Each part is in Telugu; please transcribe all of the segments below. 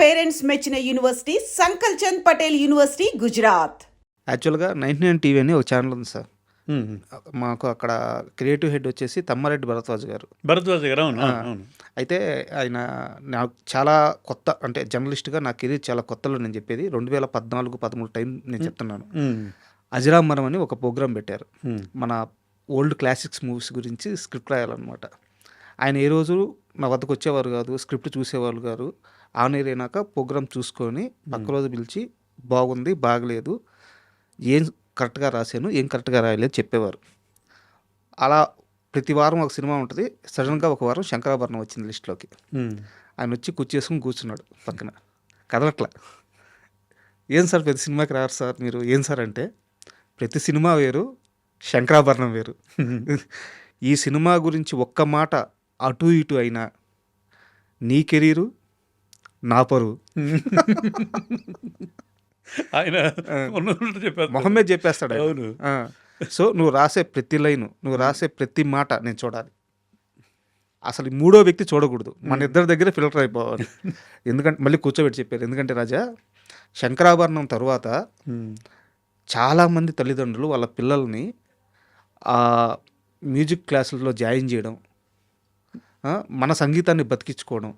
పేరెంట్స్ మెచ్చిన university Sankalchand Patel university Gujarat. యాక్చువల్గా నైన్టీ నైన్ టీవీ అని ఒక ఛానల్ ఉంది సార్. మాకు అక్కడ క్రియేటివ్ హెడ్ వచ్చేసి తమ్మారెడ్డి భరద్వాజ్ గారు. భరద్వాజ్ గారు అవును? అయితే ఆయన నాకు చాలా కొత్త అంటే జర్నలిస్ట్గా నా కెరీర్ చాలా కొత్తలో నేను చెప్పేది రెండు వేల పద్నాలుగు పదమూడు టైం నేను చెప్తున్నాను. అజరామరం అని ఒక ప్రోగ్రాం పెట్టారు. మన ఓల్డ్ క్లాసిక్స్ మూవీస్ గురించి స్క్రిప్ట్ రాయాలన్నమాట. ఆయన ఏ రోజు నా వద్దకు వచ్చేవారు కాదు స్క్రిప్ట్ చూసేవాళ్ళు కాదు. ఆన్ ఎయిర్ అయినాక ప్రోగ్రామ్ చూసుకొని పక్క రోజు పిలిచి బాగుంది బాగలేదు ఏం కరెక్ట్గా రాశాను ఏం కరెక్ట్గా రాయలేదు చెప్పేవారు. అలా ప్రతి వారం ఒక సినిమా ఉంటుంది సడన్గా ఒక వారం శంకరాభరణం వచ్చింది లిస్ట్లోకి. ఆయన వచ్చి కూర్చేసుకుని కూర్చున్నాడు పక్కన. కదలట్లా. ఏం సార్ ప్రతి సినిమాకి రారు సార్ మీరు? ఏం సార్ అంటే ప్రతి సినిమా వేరు శంకరాభరణం వేరు. ఈ సినిమా గురించి ఒక్క మాట అటు ఇటు అయినా నీ కెరీరు నా పరువు. ఆయన మొహమ్మద్ చెప్పేస్తాడు. అవును. సో నువ్వు రాసే ప్రతి లైను నువ్వు రాసే ప్రతి మాట నేను చూడాలి. అసలు ఈ మూడో వ్యక్తి చూడకూడదు. మన ఇద్దరి దగ్గర ఫిల్టర్ అయిపోవాలి. ఎందుకంటే మళ్ళీ కూర్చోబెట్టి చెప్పారు. ఎందుకంటే రాజా శంకరాభరణం తర్వాత. చాలామంది తల్లిదండ్రులు వాళ్ళ పిల్లల్ని ఆ మ్యూజిక్ క్లాసుల్లో జాయిన్ చేయడం మన సంగీతాన్ని బతికించుకోవడం.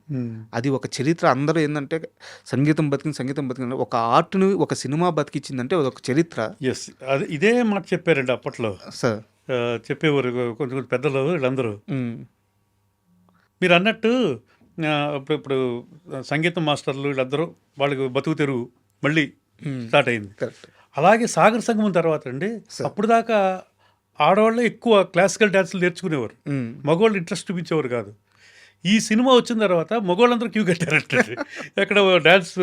అది ఒక చరిత్ర. అందరూ ఏంటంటే సంగీతం బతికింది సంగీతం బతికింది. ఒక ఆర్ట్ని ఒక సినిమా బతికించిందంటే అది ఒక చరిత్ర. ఎస్ అది ఇదే మాట చెప్పారండి అప్పట్లో. సార్. చెప్పేవారు కొంచెం కొంచెం పెద్దలు వీళ్ళందరూ. మీరు అన్నట్టు ఇప్పుడు ఇప్పుడు సంగీతం మాస్టర్లు వీళ్ళందరూ వాళ్ళకి బతుకు తెరువు మళ్ళీ స్టార్ట్ అయింది. కరెక్ట్. అలాగే సాగర్ సంగమం తర్వాత అండి అప్పుడు దాకా ఆడవాళ్ళే ఎక్కువ క్లాసికల్ డ్యాన్సులు నేర్చుకునేవారు. మగవాళ్ళు ఇంట్రెస్ట్ చూపించేవారు కాదు. ఈ సినిమా వచ్చిన తర్వాత మగవాళ్ళందరూ క్యూ కట్టారంట ఎక్కడ డ్యాన్స్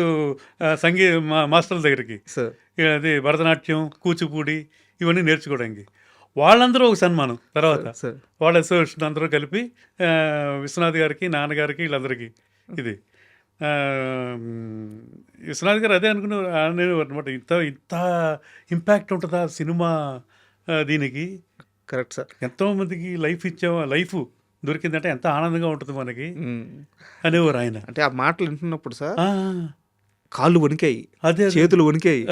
సంగీ మా- మాస్టర్ల దగ్గరికి. అది భరతనాట్యం కూచిపూడి ఇవన్నీ నేర్చుకోవడానికి. వాళ్ళందరూ ఒక సన్మానం తర్వాత. వాళ్ళ అసోసియేషన్ అందరూ కలిపి విశ్వనాథ్ గారికి నాన్నగారికి వీళ్ళందరికీ ఇది. విశ్వనాథ్ గారు అదే అనేవారు అనమాట ఇంత ఇంత ఇంపాక్ట్ ఉంటుందా సినిమా దీనికి? Correct sir. ఎంతోమందికి లైఫ్ ఇచ్చాము లైఫ్ దొరికిందంటే ఎంత ఆనందంగా ఉంటుంది మనకి. అనేవారు ఆయన అంటే ఆ మాటలు వింటున్నప్పుడు సార్ కాళ్ళు వణికాయి అదే. చేతులు వణికాయి.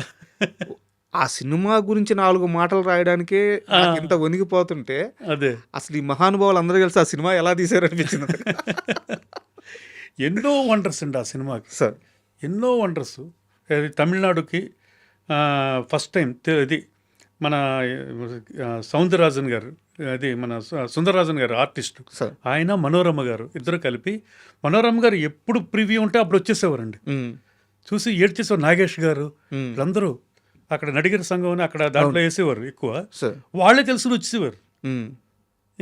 ఆ సినిమా గురించి నాలుగు మాటలు రాయడానికే నాకు ఇంత వణికిపోతుంటే అదే. అసలు ఈ మహానుభావులు అందరూ కలిసి ఆ సినిమా ఎలా తీశారనిపించింది ఎన్నో వండర్స్ అండి ఆ సినిమాకి. సార్. ఎన్నో వండర్స్. అది తమిళనాడుకి ఫస్ట్ టైం ఇది మన సౌందరరాజన్ గారు అది మన సుందరరాజన్ గారు ఆర్టిస్ట్. ఆయన మనోరమ గారు ఇద్దరు కలిపి మనోరమ గారు ఎప్పుడు ప్రివ్యూ ఉంటే అప్పుడు వచ్చేసేవారండి. చూసి ఏడ్చేసేవారు నాగేష్ గారు. వీళ్ళందరూ అక్కడ నడిగర సంఘం అని అక్కడ దాంట్లో వేసేవారు ఎక్కువ. వాళ్ళే తెలుసుకుని వచ్చేసేవారు.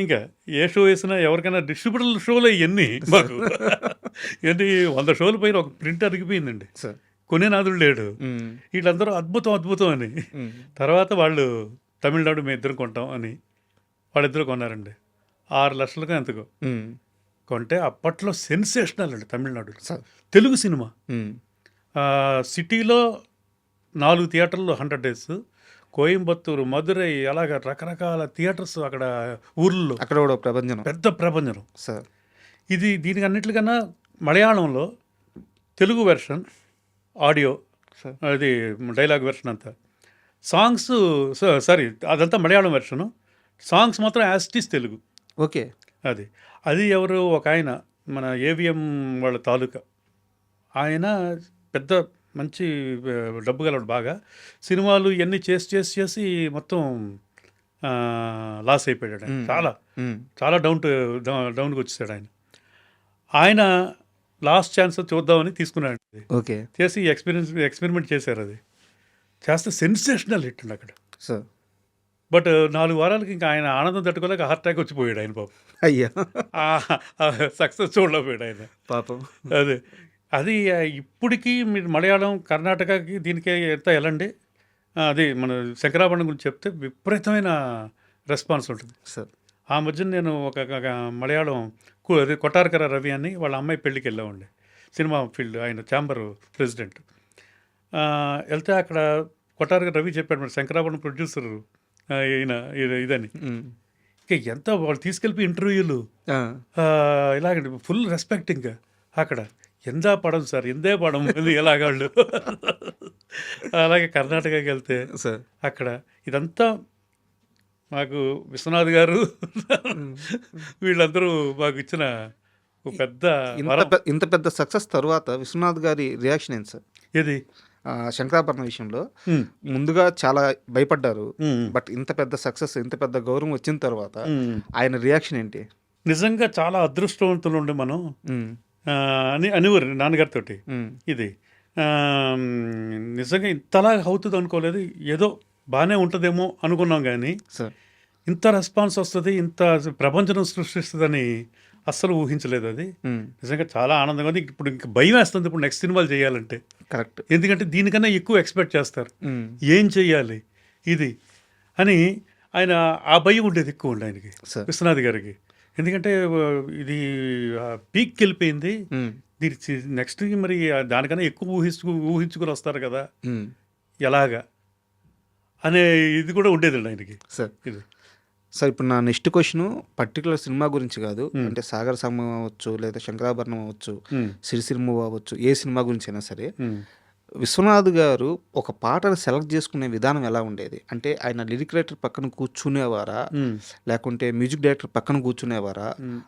ఇంకా ఏ షో వేసినా ఎవరికైనా డిస్ట్రిబ్యూటర్ షోలు ఇవన్నీ మాకు. ఏంటి వంద షోలు పైన ఒక ప్రింట్ అరిగిపోయిందండి. సార్ కొనేనాథుడు లేడు. వీళ్ళందరూ అద్భుతం అద్భుతం అని. తర్వాత వాళ్ళు తమిళనాడు మేము ఇద్దరం కొంటాం అని వాళ్ళిద్దరు కొన్నారండి. ఆరు లక్షలుగా ఎంతకో. కొంటే అప్పట్లో సెన్సేషనల్ అండి తమిళనాడు. తెలుగు సినిమా. సిటీలో నాలుగు థియేటర్లు హండ్రెడ్ డేస్. కోయంబత్తూరు మధురై అలాగ రకరకాల థియేటర్స్ అక్కడ ఊర్లలో అక్కడ కూడా ప్రభంజనం. పెద్ద ప్రపంచం సార్ ఇది దీనికి అన్నిటికన్నా మలయాళంలో తెలుగు వెర్షన్ ఆడియో. అది డైలాగ్ వెర్షన్ అంతా. సాంగ్స్ సారీ అదంతా మలయాళం వెర్షను సాంగ్స్ మాత్రం యాస్టిస్ తెలుగు. ఓకే. అది. అది ఎవరు? ఒక ఆయన మన ఏవిఎం వాళ్ళ తాలూకా. ఆయన పెద్ద మంచి డబ్బు గలవాడు బాగా. సినిమాలు ఇవన్నీ చేసి చేసి చేసి మొత్తం లాస్ అయిపోయాడు ఆయన. చాలా. చాలా డౌన్ టు డౌన్కి వచ్చేసాడు ఆయన. ఆయన లాస్ట్ ఛాన్స్ చూద్దామని తీసుకున్నాడు. ఓకే. చేసి ఎక్స్పీరియన్స్ ఎక్స్పెరిమెంట్ చేశారు అది. చేస్తే సెన్సేషనల్ హిట్ అండి అక్కడ. సార్ బట్ నాలుగు వారాలకి ఇంకా ఆయన ఆనందం తట్టుకోలేక హార్ట్ అటాక్ వచ్చిపోయాడు ఆయన పాపం. అయ్యా. సక్సెస్ చూడలేకపోయాడు ఆయన. పాపం. అదే. అది ఇప్పటికీ మీరు మలయాళం కర్ణాటకకి దీనికి ఎంత వెళ్ళండి. అది మన శంకరాభరణం గురించి చెప్తే విపరీతమైన రెస్పాన్స్ ఉంటుంది. సార్. ఆ మధ్యన నేను ఒక మలయాళం అదే కొట్టారకర రవి అని వాళ్ళ అమ్మాయి పెళ్ళికి వెళ్ళామండి. సినిమా ఫీల్డ్ ఆయన ఛాంబర్ ప్రెసిడెంట్. వెళ్తే అక్కడ కొట్టారకర రవి చెప్పాడు మరి శంకరాభరణం ప్రొడ్యూసర్ ఈయన ఇది- ఇదని. ఎంత వాళ్ళు తీసుకెళ్ళి ఇంటర్వ్యూలు. ఇలాగండి ఫుల్ రెస్పెక్ట్ ఇంకా అక్కడ. ఎందా పడం సార్ ఎందే పడం ఇది ఎలాగాళ్ళు. అలాగే కర్ణాటకకి వెళ్తే సార్. అక్కడ ఇదంతా మాకు విశ్వనాథ్ గారు వీళ్ళందరూ మాకు ఇచ్చిన ఒక పెద్ద ఇంత పెద్ద సక్సెస్ తర్వాత విశ్వనాథ్ గారి రియాక్షన్ ఏంటి సార్? ఏది? శంకరాభరణ విషయంలో. ముందుగా చాలా భయపడ్డారు. బట్ ఇంత పెద్ద సక్సెస్ ఇంత పెద్ద గౌరవం వచ్చిన తర్వాత. ఆయన రియాక్షన్ ఏంటి? నిజంగా చాలా అదృష్టవంతులు ఉండే మనం. అని అనేవారు నాన్నగారితో ఇది. నిజంగా ఇంతలా అవుతుంది అనుకోలేదు. ఏదో బాగానే ఉంటుందేమో అనుకున్నాం కానీ సార్. ఇంత రెస్పాన్స్ వస్తుంది ఇంత ప్రపంచం సృష్టిస్తుందని అస్సలు ఊహించలేదు అది. నిజంగా చాలా ఆనందంగా ఉంది. ఇప్పుడు ఇంక భయం వేస్తుంది ఇప్పుడు నెక్స్ట్ సినిమాలు చేయాలంటే. కరెక్ట్ ఎందుకంటే దీనికన్నా ఎక్కువ ఎక్స్పెక్ట్ చేస్తారు. ఏం చెయ్యాలి? ఇది అని ఆయన ఆ భయం ఉండేది ఎక్కువ ఉండే ఆయనకి విశ్వనాథ్ గారికి. ఎందుకంటే ఇది పీక్కి వెళ్ళిపోయింది. దీని నెక్స్ట్ మరి దానికన్నా ఎక్కువ ఊహించుకు ఊహించుకుని వస్తారు కదా. ఎలాగా? అనే ఇది కూడా ఉండేదండి ఆయనకి. సార్. సార్ ఇప్పుడు నా నెక్స్ట్ క్వశ్చన్ పర్టికులర్ సినిమా గురించి కాదు. అంటే సాగర్ సంగమం అవ్వచ్చు లేదా శంకరాభరణం అవ్వచ్చు ఉమ్, సిరిసిరిమ్మ అవ్వచ్చు ఏ సినిమా గురించి అయినా సరే. విశ్వనాథ్ గారు ఒక పాటను సెలెక్ట్ చేసుకునే విధానం ఎలా ఉండేది? అంటే ఆయన లిరిక్ రైటర్ పక్కన కూర్చునేవారా? లేకుంటే మ్యూజిక్ డైరెక్టర్ పక్కన కూర్చునేవారా.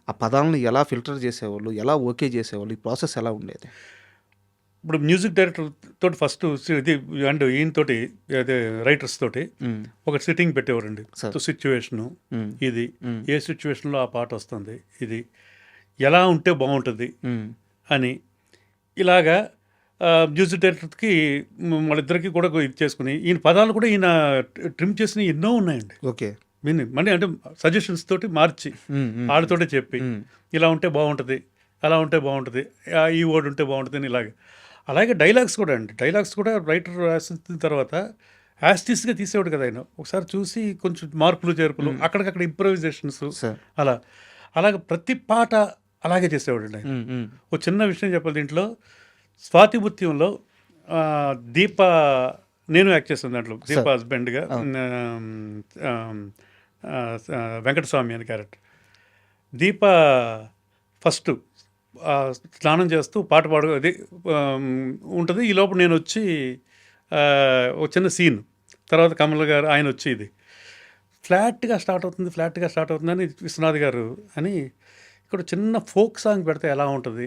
ఆ పదాలను ఎలా ఫిల్టర్ చేసేవాళ్ళు? ఎలా ఓకే చేసేవాళ్ళు? ఈ ప్రాసెస్ ఎలా ఉండేది? ఇప్పుడు మ్యూజిక్ డైరెక్టర్ తోటి ఫస్ట్ ఇది అండ్ ఈయనతోటి అదే రైటర్స్ తోటి. ఒక సిట్టింగ్ పెట్టేవారండి. సిచ్యువేషను. ఇది. ఏ సిచ్యువేషన్లో ఆ పాట వస్తుంది ఇది ఎలా ఉంటే బాగుంటుంది. అని ఇలాగా మ్యూజిక్ డైరెక్టర్కి వాళ్ళిద్దరికి కూడా ఇది చేసుకుని ఈయన పదాలు కూడా ఈయన ట్రిమ్ చేసిన ఎన్నో ఉన్నాయండి ఓకే విని మళ్ళీ అంటే సజెషన్స్ తోటి మార్చి. వాళ్ళతోటే చెప్పి. ఇలా ఉంటే బాగుంటుంది అలా ఉంటే బాగుంటుంది ఈ వర్డ్ ఉంటే బాగుంటుంది అని ఇలాగ అలాగే డైలాగ్స్ కూడా అండి. డైలాగ్స్ కూడా రైటర్ రాసిన తర్వాత యాస్టిస్గా తీసేవాడు కదా ఆయన. ఒకసారి చూసి కొంచెం మార్పులు చేర్పులు అక్కడికక్కడ ఇంప్రవైజేషన్స్ అలా. అలాగే ప్రతి పాట అలాగే చేసేవాడు. మ్మ్. ఒక చిన్న విషయం చెప్పాలి దీంట్లో. స్వాతిభుత్యంలో ఆ, దీప నేను యాక్ట్ చేస్తాను దాంట్లో. దీప హస్బెండ్గా వెంకటస్వామి అని క్యారెక్టర్. దీప ఫస్ట్. స్నానం చేస్తూ పాట పాడు అది ఉంటుంది. ఈ లోపు నేను వచ్చి ఒక చిన్న సీన్. తర్వాత కమల్ గారు ఆయన వచ్చి ఇది. ఫ్లాట్గా స్టార్ట్ అవుతుంది ఫ్లాట్గా స్టార్ట్ అవుతుందని విశ్వనాథ్ గారు అని ఇక్కడ చిన్న ఫోక్ సాంగ్ పెడితే ఎలా ఉంటుంది.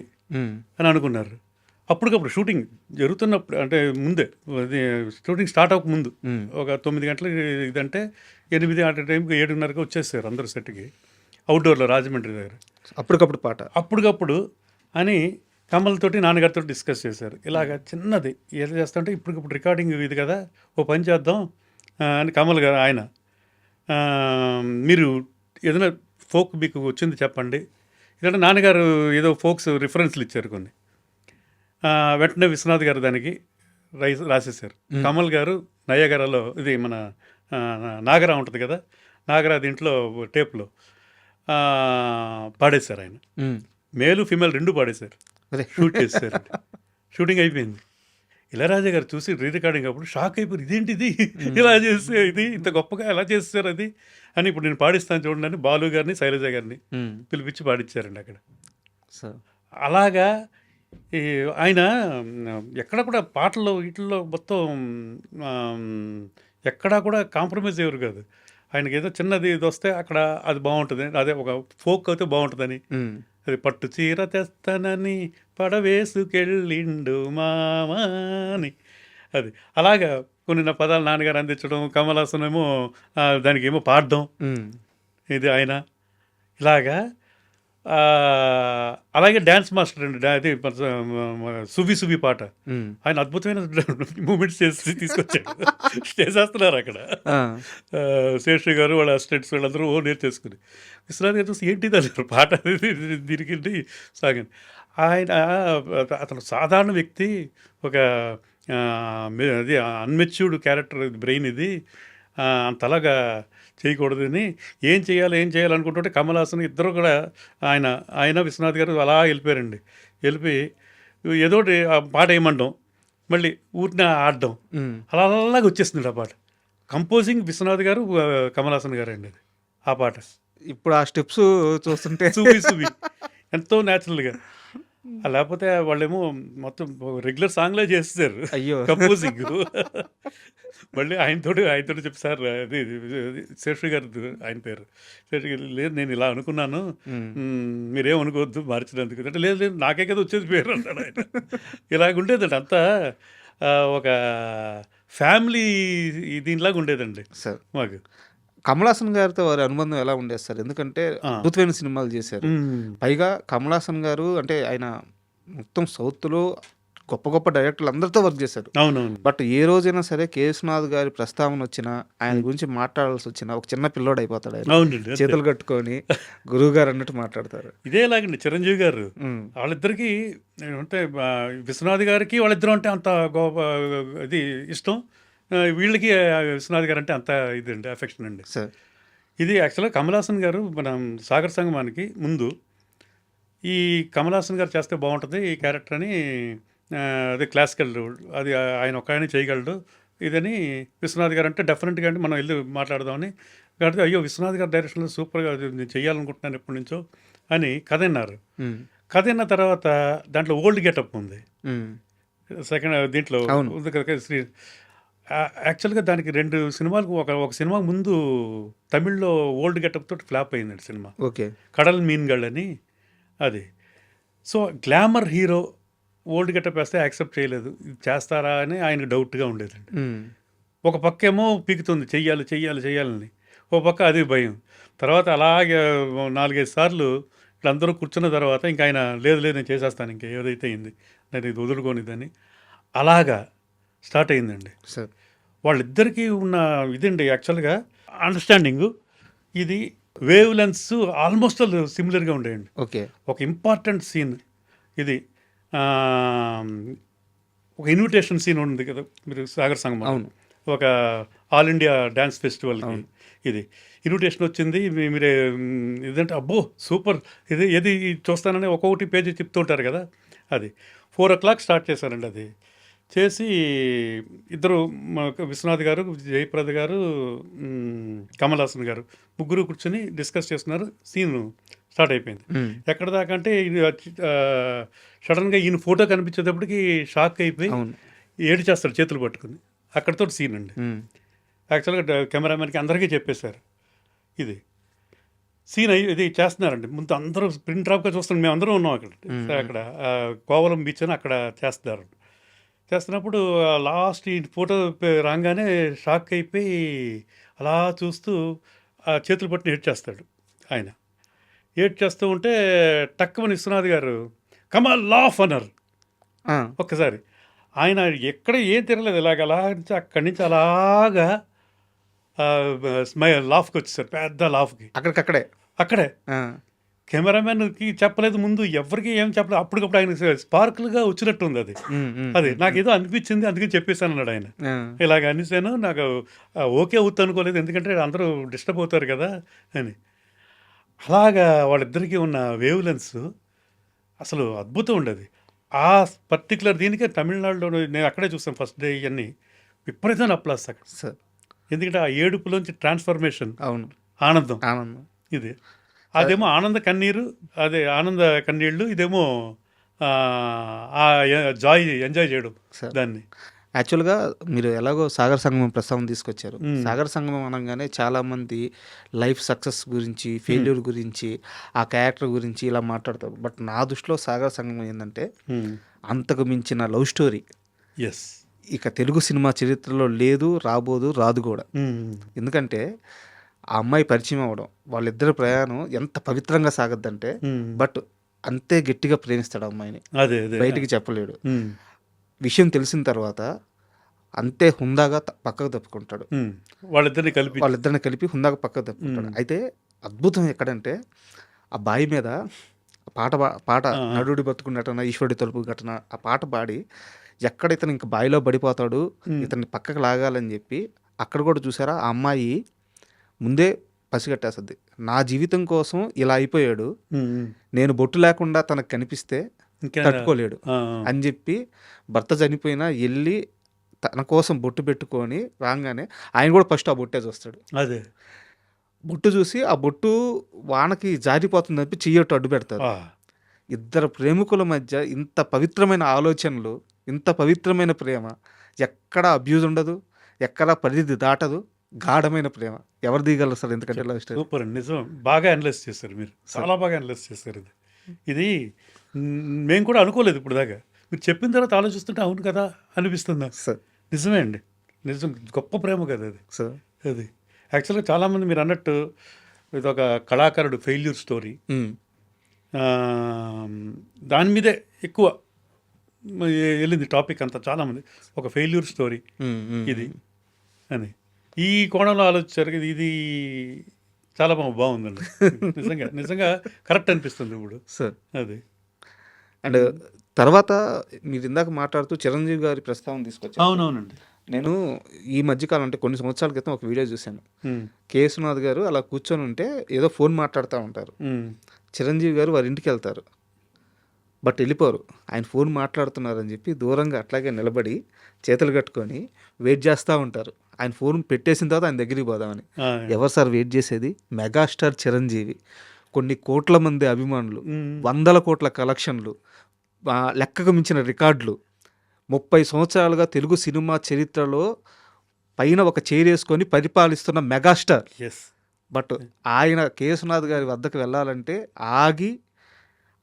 అని అనుకున్నారు. అప్పటికప్పుడు షూటింగ్ జరుగుతున్నప్పుడు అంటే ముందే అది షూటింగ్ స్టార్ట్ అవ్వక ముందు. ఒక తొమ్మిది గంటలకి ఇదంటే ఎనిమిది ఆ టైంకి ఏడున్నరకి వచ్చేసారు అందరు సెట్కి. అవుట్డోర్లో రాజమండ్రి దగ్గర. అప్పటికప్పుడు పాట. అప్పటికప్పుడు అని కమల్తోటి నాన్నగారితో డిస్కస్ చేశారు. ఇలాగ చిన్నది ఏదో చేస్తుంటే ఇప్పటికప్పుడు రికార్డింగ్ ఇది కదా ఓ పని చేద్దాం అని కమల్ గారు ఆయన మీరు ఏదైనా ఫోక్ మీకు వచ్చింది చెప్పండి. ఎందుకంటే నాన్నగారు ఏదో ఫోక్స్ రిఫరెన్స్లు ఇచ్చారు కొన్ని. వెంటనే విశ్వనాథ్ గారు దానికి రై రాసేసారు కమల్ గారు నయగరలో ఇది మన నాగరా ఉంటుంది కదా నాగరా దీంట్లో టేప్లో పాడేశారు ఆయన. మేలు ఫిమేల్ రెండు పాడేశారు. షూట్ చేశారు షూటింగ్ అయిపోయింది. ఇళరాజా గారు చూసి రీ రికార్డింగ్ అప్పుడు షాక్ అయిపోయి ఇదేంటిది? ఇలా చేస్తే ఇది? ఇంత గొప్పగా ఎలా చేస్తారు అది? అని ఇప్పుడు నేను పాడిస్తాను చూడండి అని బాలు గారిని శైలజ గారిని. పిలిపించి పాడించారండి అక్కడ. అలాగా ఈ ఆయన ఎక్కడ కూడా పాటల్లో వీటిల్లో మొత్తం ఎక్కడా కూడా కాంప్రమైజ్ అయ్యారు కాదు. ఆయనకి ఏదో చిన్నది ఇది వస్తే అక్కడ అది బాగుంటుంది. అదే ఒక ఫోక్ అయితే బాగుంటుందని. అది పట్టు చీర తెస్తానని పడవేసుకెళ్ళిండు మామాని. అది అలాగా కొన్ని నా పదాలు నాన్నగారు అందించడం కమలాసన్ ఏమో ఆ, దానికి ఏమో పాడడం. ఇది ఆయన. ఇలాగా అలాగే డ్యాన్స్ మాస్టర్ అండి. అది సువి సువి పాట. ఆయన అద్భుతమైన మూమెంట్స్ చేసి తీసుకొచ్చాడు. చేసేస్తున్నారు అక్కడ. శేషు గారు వాళ్ళ అసిస్టెంట్స్ వాళ్ళందరూ ఓ నేర్చేసుకుని విశ్వనాథ్ గారు చూసి ఏంటి అన్నారు పాట? అనేది దీనికి సాగండి ఆయన అతను సాధారణ వ్యక్తి ఒక అది అన్మెచ్యూర్డ్ క్యారెక్టర్ బ్రెయిన్ ఇది. అంతలాగా చేయకూడదని ఏం చేయాలి ఏం చేయాలనుకుంటుంటే కమల్ హాసన్ ఇద్దరు కూడా ఆయన ఆయన విశ్వనాథ్ గారు అలా వెళ్ళిపోయారండి. వెళ్ళిపోయి ఏదో పాట వేయమంటాం మళ్ళీ ఊరిని ఆడడం. అలా అలాగే వచ్చేస్తుంది ఆ పాట. కంపోజింగ్ విశ్వనాథ్ గారు ఆ, కమల్ హాసన్ గారు అండి అది ఆ పాట. ఇప్పుడు ఆ స్టెప్స్ చూస్తుంటే ఎంతో న్యాచురల్గా లేకపోతే వాళ్ళేమో మొత్తం రెగ్యులర్ సాంగ్లే చేస్తారు. అయ్యో. కంపోజింగ్ మళ్ళీ ఆయనతోటి ఆయనతోటి చెప్పి సార్ అది శేషి గారు ఆయన పేరు. శేషి గారు లేదు నేను ఇలా అనుకున్నాను. మీరేం అనుకోవద్దు మార్చినందుకు. అంటే లేదు లేదు నాకే కదా వచ్చేది పేరు అన్నాడు ఆయన. ఇలాగ ఉండేదండి. అంతా ఒక ఫ్యామిలీ దీనిలాగా ఉండేదండి. సార్. మాకు. కమలాసన్ గారితో వారి అనుబంధం ఎలా ఉండేది సార్? ఎందుకంటే. అద్భుతమైన సినిమాలు చేశారు. పైగా కమలాసన్ గారు అంటే ఆయన మొత్తం సౌత్లో గొప్ప గొప్ప డైరెక్టర్లు అందరితో వర్క్ చేశారు. అవునవును. బట్ ఏ రోజైనా సరే కేసునాథ్ గారి ప్రస్తావన వచ్చినా ఆయన గురించి మాట్లాడాల్సి వచ్చినా ఒక చిన్న పిల్లోడు అయిపోతాడు ఆయన. చేతులు కట్టుకొని గురువు గారు అన్నట్టు మాట్లాడతారు. ఇదేలాగండి చిరంజీవి గారు. వాళ్ళిద్దరికి అంటే విశ్వనాథ్ గారికి వాళ్ళిద్దరూ అంటే అంత గొప్ప ఇది ఇష్టం. వీళ్ళకి విశ్వనాథ్ గారు అంటే అంత ఇదండి అఫెక్షన్ అండి. సార్. ఇది యాక్చువల్గా కమలాసన్ గారు మనం సాగర్ సంగమానికి ముందు ఈ కమలాసన్ గారు చేస్తే బాగుంటుంది ఈ క్యారెక్టర్ అని అది క్లాసికల్ అది ఆయన ఒక ఆయన చేయగలడు ఇదని విశ్వనాథ్ గారు అంటే డెఫినెట్గా అంటే మనం వెళ్ళి మాట్లాడదామని. కాబట్టి అయ్యో విశ్వనాథ్ గారి డైరెక్షన్లో సూపర్గా నేను చేయాలనుకుంటున్నాను ఎప్పటి నుంచో అని కథ విన్నారు. ఉమ్, కథ విన్న తర్వాత దాంట్లో ఓల్డ్ గెటప్ ఉంది. సెకండ్ దీంట్లో అవును. ఉంది కదా శ్రీ యాక్చువల్గా దానికి రెండు సినిమాలకు ఒక ఒక సినిమా ముందు తమిళ్ళో ఓల్డ్ గెటప్ తోటి ఫ్లాప్ అయిందండి సినిమా. ఓకే. కడల్ మీన్గళ్ అని అది. So glamour hero old getup వేస్తే యాక్సెప్ట్ చేయలేదు. ఇది చేస్తారా అని ఆయనకు డౌట్గా ఉండేదండి. ఒక పక్క ఏమో పీకుతుంది చెయ్యాలి చెయ్యాలి చెయ్యాలని. ఒక పక్క అది భయం. తర్వాత అలాగే నాలుగైదు సార్లు వీళ్ళందరూ కూర్చున్న తర్వాత ఇంకా ఆయన లేదు లేదు నేను చేసేస్తాను ఇంకా ఏదైతే అయింది నేను ఇది వదులుకోనిదని. అలాగా స్టార్ట్ అయిందండి సార్. వాళ్ళిద్దరికీ ఉన్న ఇదండి యాక్చువల్గా అండర్స్టాండింగ్. ఇది వేవ్ లెన్స్ ఆల్మోస్ట్ సిమిలర్గా ఉండేయండి. ఓకే. ఒక ఇంపార్టెంట్ సీన్ ఇది. ఒక ఇన్విటేషన్ సీన్ ఉంది కదా మీరు సాగర్ సంగమం. అవును. ఒక ఆల్ ఇండియా డ్యాన్స్ ఫెస్టివల్కి ఇది. ఇన్విటేషన్ వచ్చింది మీరే ఇదంటే అబ్బో సూపర్. ఇది ఏది చూస్తానని ఒక్కొక్కటి పేజీ చెప్తుంటారు కదా అది. ఫోర్ ఓ క్లాక్ స్టార్ట్ చేశారండి అది. చేసి ఇద్దరు విశ్వనాథ్ గారు జయప్రద గారు కమల్ హాసన్ గారు ముగ్గురు కూర్చొని డిస్కస్ చేస్తున్నారు. సీన్ స్టార్ట్ అయిపోయింది. ఎక్కడ దాకా అంటే సడన్గా ఈయన ఫోటో కనిపించేటప్పటికి షాక్ అయిపోయి ఏడు చేస్తాడు చేతులు పట్టుకుని. అక్కడితో సీన్ అండి. యాక్చువల్గా కెమెరామెన్కి అందరికీ చెప్పేశారు. ఇది సీన్ అయ్యి ఇది చేస్తున్నారండి. ముందు అందరూ ప్రింట్ డ్రాప్గా చూస్తాం మేము అందరం ఉన్నాం అక్కడ. అక్కడ కోవలం బీచ్ అని అక్కడ చేస్తున్నారు. చేస్తున్నప్పుడు లాస్ట్ ఈ ఫోటో రాగానే షాక్ అయిపోయి అలా చూస్తూ ఆ చేతులు పట్టుని ఏడ్ చేస్తాడు ఆయన. ఏడ్ చేస్తూ ఉంటే టక్కుమని విశ్వనాథ్ గారు కమాల్ లాఫ్ అన్నారు ఒక్కసారి ఆయన ఎక్కడ ఏం తిరగలేదు ఇలాగ అలా నుంచి అక్కడి నుంచి అలాగా స్మై లాఫ్కి వచ్చేసారు పెద్ద లాఫ్కి. అక్కడికక్కడే. అక్కడే. కెమెరామెన్కి చెప్పలేదు ముందు ఎవరికి ఏం చెప్పలేదు. అప్పటికప్పుడు ఆయన స్పార్కుల్గా వచ్చినట్టు ఉంది అది అది నాకు ఏదో అనిపించింది అందుకని చెప్పేశాను అన్నాడు ఆయన. ఇలాగ అనేసాను నాకు ఓకే అవుతా అనుకోలేదు ఎందుకంటే అందరూ డిస్టర్బ్ అవుతారు కదా అని. అలాగా వాళ్ళిద్దరికీ ఉన్న వేవ్ లెన్స్ అసలు అద్భుతం ఉండేది. ఆ పర్టికులర్ దీనికే తమిళనాడులో నేను అక్కడే చూస్తాను ఫస్ట్ డే ఇవన్నీ. విపరీతమైన అప్లాస్ అక్కడ. సార్. ఎందుకంటే ఆ ఏడుపులోంచి ట్రాన్స్ఫర్మేషన్ అవును. ఆనందం. ఆనందం. ఇది. అదేమో ఆనంద కన్నీరు అదే ఆనంద కన్నీళ్ళు ఇదేమో జాయ్ ఎంజాయ్ చేయడం దాన్ని. యాక్చువల్గా మీరు ఎలాగో సాగర్ సంగమం ప్రస్తావన తీసుకొచ్చారు. సాగర్ సంగమం అనగానే చాలా మంది లైఫ్ సక్సెస్ గురించి ఫెయిల్యూర్ గురించి ఆ క్యారెక్టర్ గురించి ఇలా మాట్లాడతారు. బట్ నా దృష్టిలో సాగర్ సంగమం ఏంటంటే అంతకు మించిన లవ్ స్టోరీ. ఎస్ ఇక తెలుగు సినిమా చరిత్రలో లేదు రాబోదు రాదు కూడా. ఎందుకంటే ఆ అమ్మాయి పరిచయం అవ్వడం వాళ్ళిద్దరి ప్రయాణం ఎంత పవిత్రంగా సాగద్దంటే బట్ అంతే గట్టిగా ప్రేమిస్తాడు అమ్మాయిని. బయటికి చెప్పలేడు. విషయం తెలిసిన తర్వాత అంతే హుందాగా పక్కకు తప్పుకుంటాడు. వాళ్ళిద్దరిని కలిపి. వాళ్ళిద్దరిని కలిపి హుందాగా పక్కకు తప్పుకుంటాడు అయితే అద్భుతం ఎక్కడంటే ఆ బాయి మీద పాట పాట. నడుడి బతుకు నటన ఈశ్వరుడి తలుపు ఘటన ఆ పాట పాడి ఎక్కడ ఇతను ఇంక బావిలో పడిపోతాడు. ఇతన్ని పక్కకు లాగాలని చెప్పి అక్కడ కూడా చూసారా? ఆ అమ్మాయి ముందే పసిగట్టేస్తుంది. నా జీవితం కోసం ఇలా అయిపోయాడు. నేను బొట్టు లేకుండా తనకు కనిపిస్తే తట్టుకోలేడు. అని చెప్పి భర్త చనిపోయినా వెళ్ళి తన కోసం బొట్టు పెట్టుకొని రాగానే ఆయన కూడా ఫస్ట్ ఆ బొట్టే చూస్తాడు. అదే. బొట్టు చూసి ఆ బొట్టు వానకి జారిపోతుంది చెప్పి చెయ్యట్టు అడ్డు పెడతారు. ఇద్దరు ప్రేమికుల మధ్య ఇంత పవిత్రమైన ఆలోచనలు ఇంత పవిత్రమైన ప్రేమ ఎక్కడ అబ్యూజ్ ఉండదు ఎక్కడ పరిధి దాటదు. గాఢమైన ప్రేమ. ఎవరు దిగలరు సార్? ఎందుకంటే లవ్ స్టోరీ సూపర్ నిజం. బాగా అనలైజ్ చేశారు మీరు. చాలా బాగా అనలైజ్ చేశారు ఇది. ఇది మేము కూడా అనుకోలేదు ఇప్పుడు దాకా. మీరు చెప్పిన తర్వాత ఆలోచిస్తుంటే అవును కదా అనిపిస్తుంది. సార్. నిజమే అండి. నిజం. గొప్ప ప్రేమ కదా అది. సార్. అది. యాక్చువల్గా చాలామంది మీరు అన్నట్టు ఇది ఒక కళాకారుడు ఫెయిల్యూర్ స్టోరీ దాని మీదే ఎక్కువ వెళ్ళింది టాపిక్ అంతా చాలామంది. ఒక ఫెయిల్యూర్ స్టోరీ ఇది. అని. ఈ కోణంలో ఆలోచించారు ఇది చాలా బాగుందండి. నిజంగా నిజంగా కరెక్ట్ అనిపిస్తుంది ఇప్పుడు. సార్. అది. అండ్ తర్వాత మీరు ఇందాక మాట్లాడుతూ చిరంజీవి గారి ప్రస్తావన తీసుకొచ్చారు. అవునవునండి. నేను ఈ మధ్యకాలం అంటే కొన్ని సంవత్సరాల క్రితం ఒక వీడియో చూశాను. ఉమ్, కేసునాథ్ గారు అలా కూర్చొని ఉంటే ఏదో ఫోన్ మాట్లాడుతూ ఉంటారు. చిరంజీవి గారు వారి ఇంటికి వెళ్తారు. బట్ వెళ్ళిపోరు. ఆయన ఫోన్ మాట్లాడుతున్నారని చెప్పి దూరంగా అట్లాగే నిలబడి చేతులు కట్టుకొని వెయిట్ చేస్తూ ఉంటారు. ఆయన ఫోన్ పెట్టేసిన తర్వాత ఆయన దగ్గరికి పోదామని. ఎవరు సార్ వెయిట్ చేసేది? మెగాస్టార్ చిరంజీవి. కొన్ని కోట్ల మంది అభిమానులు వందల కోట్ల కలెక్షన్లు లెక్కకు మించిన రికార్డులు. ముప్పై సంవత్సరాలుగా తెలుగు సినిమా చరిత్రలో పైన ఒక చేరేసుకొని పరిపాలిస్తున్న మెగాస్టార్. ఎస్ బట్ ఆయన కేసునాథ్ గారి వద్దకు వెళ్ళాలంటే ఆగి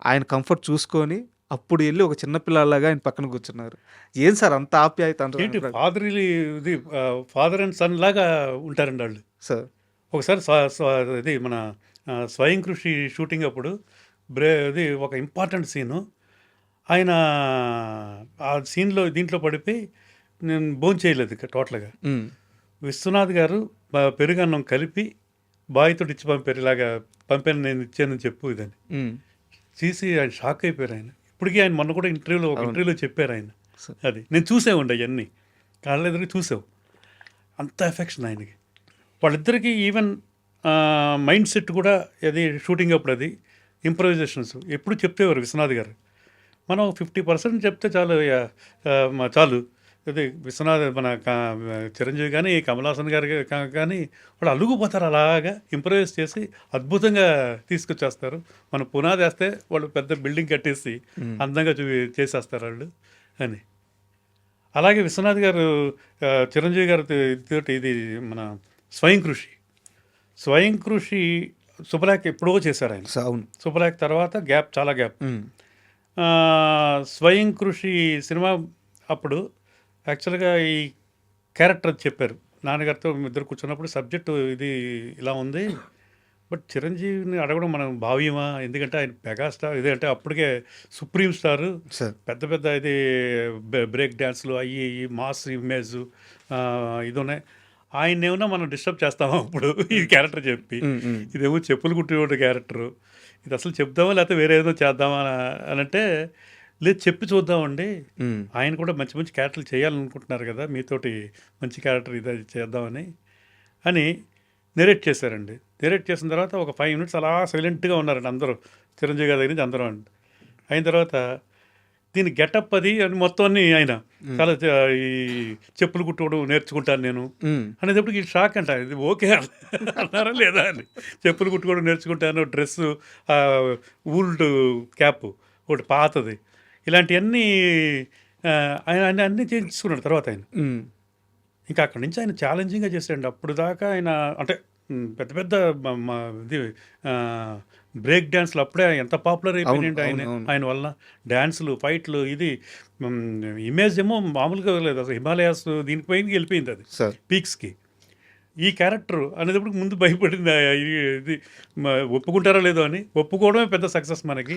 ఆయన కంఫర్ట్ చూసుకొని అప్పుడు వెళ్ళి ఒక చిన్న పిల్లలాగా ఆయన పక్కన కూర్చున్నారు. ఏం సార్ అంత ఆప్యాయత ఏంటి ఫాదర్ ఇది ఫాదర్ అండ్ సన్ లాగా ఉంటారండి వాళ్ళు. సార్. ఒకసారి ఇది మన స్వయం కృషి షూటింగ్ అప్పుడు బ్రే ఇది ఒక ఇంపార్టెంట్ సీను. ఆయన ఆ సీన్లో దీంట్లో పడిపోయి నేను భోజనం చేయలేదు ఇక టోటల్గా. విశ్వనాథ్ గారు పెరుగన్నం కలిపి బాయ్తో ఇచ్చి పంపారు ఇలాగా పంపాను నేను ఇచ్చానని చెప్పు ఇదని. చూసి ఆయన షాక్ అయిపోయారు ఆయన. ఇప్పటికీ ఆయన మొన్న కూడా ఇంటర్వ్యూలో ఒక ఇంటర్వ్యూలో చెప్పారు ఆయన. అది. నేను చూసే ఉండే అవన్నీ కాళ్ళ ఎదురు చూసావు. అంత ఎఫెక్షన్ ఆయనకి. వాళ్ళిద్దరికీ ఈవెన్ మైండ్ సెట్ కూడా అది షూటింగ్ అప్పుడు అది ఇంప్రవైజేషన్స్ ఎప్పుడు చెప్పేవారు విశ్వనాథ్ గారు. మనం ఫిఫ్టీ పర్సెంట్ చెప్తే చాలు చాలు. అది విశ్వనాథ్ మన చిరంజీవి కానీ కమల్ హాసన్ గారు కానీ వాళ్ళు అలుగుపోతారు అలాగా ఇంప్రవైజ్ చేసి అద్భుతంగా తీసుకొచ్చేస్తారు. మనం పునాది వేస్తే వాళ్ళు పెద్ద బిల్డింగ్ కట్టేసి అందంగా చూ చేసేస్తారు వాళ్ళు అని. అలాగే విశ్వనాథ్ గారు చిరంజీవి గారి తోటి ఇది మన స్వయం కృషి. స్వయం కృషి శుభలేఖ ఎప్పుడో చేశారు ఆయన. అవును. శుభలేఖ తర్వాత గ్యాప్ చాలా గ్యాప్. స్వయం కృషి సినిమా అప్పుడు యాక్చువల్గా ఈ క్యారెక్టర్ చెప్పారు. నాన్నగారితో ఇద్దరు కూర్చున్నప్పుడు సబ్జెక్టు ఇది ఇలా ఉంది. బట్ చిరంజీవిని అడగడం మనం భావ్యమా? ఎందుకంటే ఆయన మెగాస్టార్. ఇది అంటే అప్పటికే సుప్రీం స్టార్. పెద్ద పెద్ద ఇది బ్రే- బ్రేక్ డ్యాన్స్లు అయ్యి ఇయ్యి మాస్ ఇమేజ్ ఇది ఉన్నాయి. ఆయన ఏమన్నా మనం డిస్టర్బ్ చేస్తామా అప్పుడు? ఈ క్యారెక్టర్ చెప్పి. ఇదేమో చెప్పులు కుట్టేవాడు క్యారెక్టరు. ఇది అసలు చెప్దామా లేకపోతే వేరే ఏదో చేద్దామా అని అంటే లేదు చెప్పి చూద్దామండి. ఆయన కూడా మంచి మంచి క్యారెక్టర్లు చేయాలనుకుంటున్నారు కదా మీతోటి మంచి క్యారెక్టర్ ఇది చేద్దామని అని నెరేట్ చేశారండి. నెరేట్ చేసిన తర్వాత ఒక ఫైవ్ మినిట్స్ అలా సైలెంట్గా ఉన్నారండి అందరూ. చిరంజీవి గారి దగ్గర నుంచి అందరూ అండి. అయిన తర్వాత దీని గెటప్ అది అని మొత్తం అన్ని ఆయన. చాలా ఈ చెప్పులు కుట్టుకోవడం నేర్చుకుంటాను నేను ఉమ్, అనేటప్పటికి ఈ షాక్ అంట. ఇది ఓకే అన్నారా లేదా అని. చెప్పులు కుట్టుకోవడం నేర్చుకుంటాను డ్రెస్సు ఊల్డ్ క్యాప్ ఒకటి పాతది. ఇలాంటివన్నీ ఆయన ఆయన అన్నీ చేయించుకున్నాడు తర్వాత ఆయన. ఇంకా అక్కడి నుంచి ఆయన ఛాలెంజింగ్గా చేశాడు అప్పుడు దాకా ఆయన అంటే పెద్ద పెద్ద ఇది బ్రేక్ డ్యాన్స్లు అప్పుడే ఎంత పాపులర్ అయిపోయినాయండి ఆయన. ఆయన వల్ల. డ్యాన్సులు ఫైట్లు ఇది ఇమేజ్ ఏమో మామూలుగా లేదు. అసలు హిమాలయాస్ దీనిపైన వెళ్ళిపోయింది అది. పీక్స్కి ఈ క్యారెక్టర్ అనేటప్పుడు ముందు భయపడింది ఇది ఒప్పుకుంటారో లేదో అని. ఒప్పుకోవడమే పెద్ద సక్సెస్ మనకి.